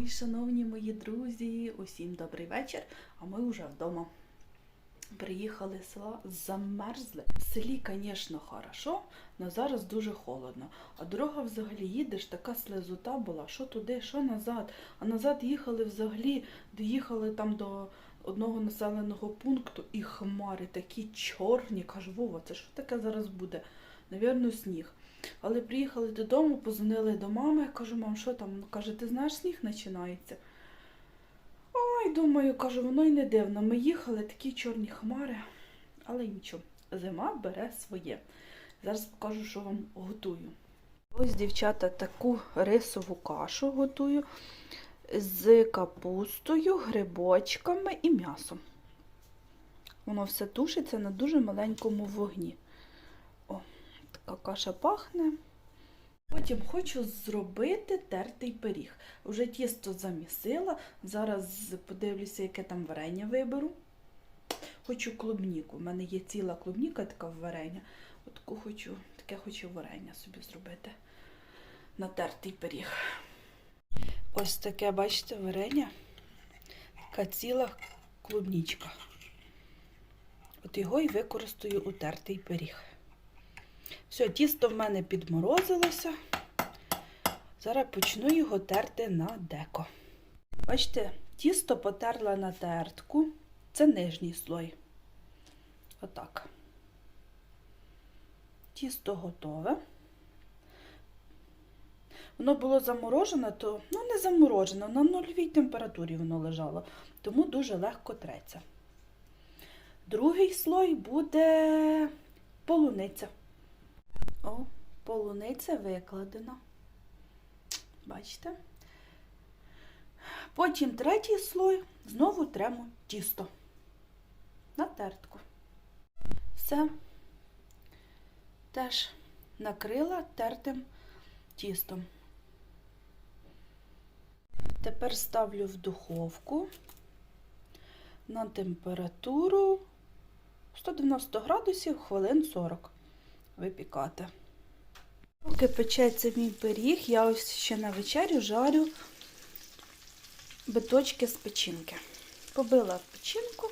Ой, шановні мої друзі, усім добрий вечір. А ми вже вдома. Приїхали з села, замерзли. В селі, звісно, хорошо, але зараз дуже холодно. А дорога взагалі їдеш, така слезота була, що туди, що назад. А назад їхали взагалі, доїхали там до одного населеного пункту, і хмари такі чорні. Кажу, Вова, це що таке зараз буде? Навірно, сніг. Але приїхали додому, позвонили до мами, кажу, мам, що там? Каже, ти знаєш, сніг починається. Ой, думаю, кажу, воно й не дивно. Ми їхали, такі чорні хмари, але нічого, зима бере своє. Зараз покажу, що вам готую. Ось, дівчата, таку рисову кашу готую з капустою, грибочками і м'ясом. Воно все тушиться на дуже маленькому вогні. Така каша пахне. Потім хочу зробити тертий пиріг. Вже тісто замісила. Зараз подивлюся, яке там варення виберу. Хочу клубніку. У мене є ціла клубніка така варення. От хочу, таке хочу варення собі зробити. На тертий пиріг. Ось таке, бачите, варення. Така ціла клубнічка. От його і використаю у тертий пиріг. Все, тісто в мене підморозилося. Зараз почну його терти на деко. Бачите, тісто потерла на тертку. Це нижній слой. Отак. Тісто готове. Воно було заморожене, то ну не заморожене, на нульовій температурі воно лежало, тому дуже легко треться. Другий слой буде полуниця. О, полуниця викладена. Бачите? Потім третій слой знову тремо тісто на тертку. Все теж накрила тертим тістом. Тепер ставлю в духовку на температуру 190 градусів хвилин 40 випікати. Поки печеться мій пиріг, я ось ще на вечерю жарю биточки з печінки. Побила печінку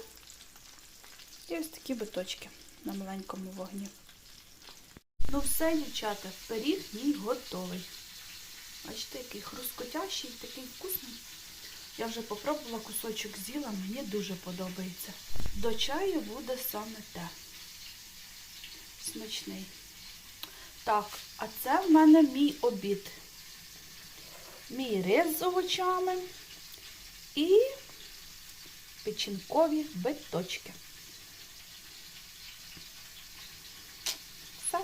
і ось такі биточки на маленькому вогні. Ну все, дівчата, пиріг мій готовий. Бачите, який хрускотящий, такий вкусний. Я вже попробувала кусочок з'їла, мені дуже подобається. До чаю буде саме те. Смачний. Так, а це в мене мій обід. Мій рис з овочами і печінкові биточки. Все.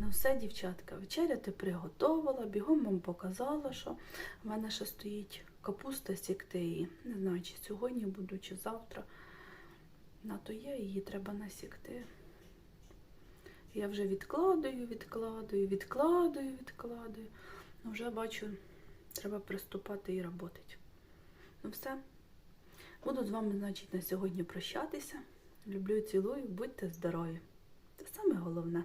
Ну все, дівчатка, вечеряти приготувала, бігом вам показала, що в мене ще стоїть капуста сікти її. Не знаю, чи сьогодні буду, чи завтра. На то є, її треба насікти. Я вже відкладаю, відкладаю, відкладаю, відкладаю. Ну, вже бачу, треба приступати і роботи. Ну все. Буду з вами, значить, на сьогодні прощатися. Люблю, і цілую, будьте здорові. Це саме головне.